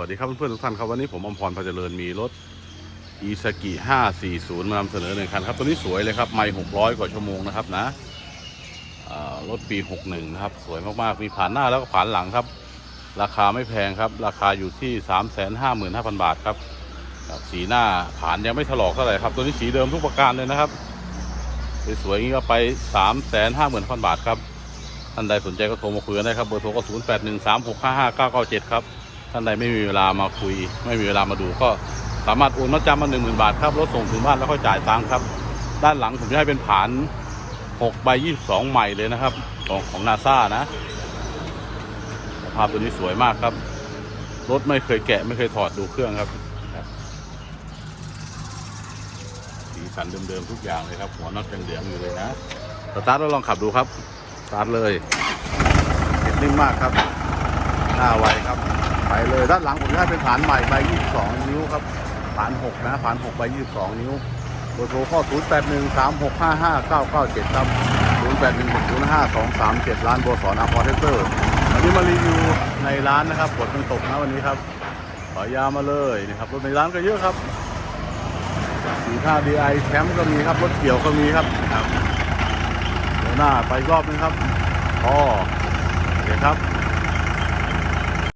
วัสดีครับเพื่อนๆทุกท่านครับวันนี้ผมอมพรพาเจริญมีรถอีซากิ540 มานำเสนอหนึ่งคันครับตัวนี้สวยเลยครับไม่600 กว่าชั่วโมงนะครับนะรถปี 61 นะครับ สวยมากๆ มีผ่านหน้าแล้วก็ผ่านหลังครับ ราคาไม่แพงครับ ราคาอยู่ที่ 355,000 บาทครับครับสีหน้าผ่านยังไม่ถลอกเท่าไหร่ครับ ตัวนี้สีเดิมทุกประการเลยนะครับ สวยๆอย่างนี้ก็ไป 350,000 บาทครับท่านใดสนใจก็โทรมาคุยกันได้ครับเบอร์โทรก็ 0813655997 ครับ ท่านใดไม่มีเวลามาคุย ไม่มีเวลามาดู ก็สามารถโอนมาจำมาหนึ่งหมื่นบาทครับรถส่งถึงบ้านแล้วค่อยจ่ายตังค์ครับ ด้านหลังผมจะให้เป็นผาน6ใบ22ใหม่เลยนะครับ ของของนาซานะสภาพตัวนี้สวยมากครับ รถไม่เคยแกะไม่เคยถอดดูเครื่องครับสีสันเดิมๆทุกอย่างเลยครับ หัวน็อตยังเหลืองอยู่เลยนะสตาร์ทแล้วลองขับดูครับสตาร์ทเลยเห็นนิ่มมากครับ หน้าไวครับ เลยด้านหลังผมจะให้เป็นฐานใหม่ใบ22 นิ้วครับฐาน 6 นะฐาน 6 ใบ 22 นิ้วเบอร์โทรข้อ 0 8 1 3 6 5 5 9 9 7 ครับ 0 8 1 6 0 5 2 3 7 ร้านโบสอนอาพอเทสเตอร์วันนี้มารีวิวในร้านนะครับฝนมันตกนะวันนี้ครับขอยามาเลยนะครับรถในร้านก็เยอะครับสีท่าดีไอแชมป์ก็มีครับรถเกี่ยวก็มีครับครับเดี๋ยวหน้าไปรอบนึงครับพอโอเคครับ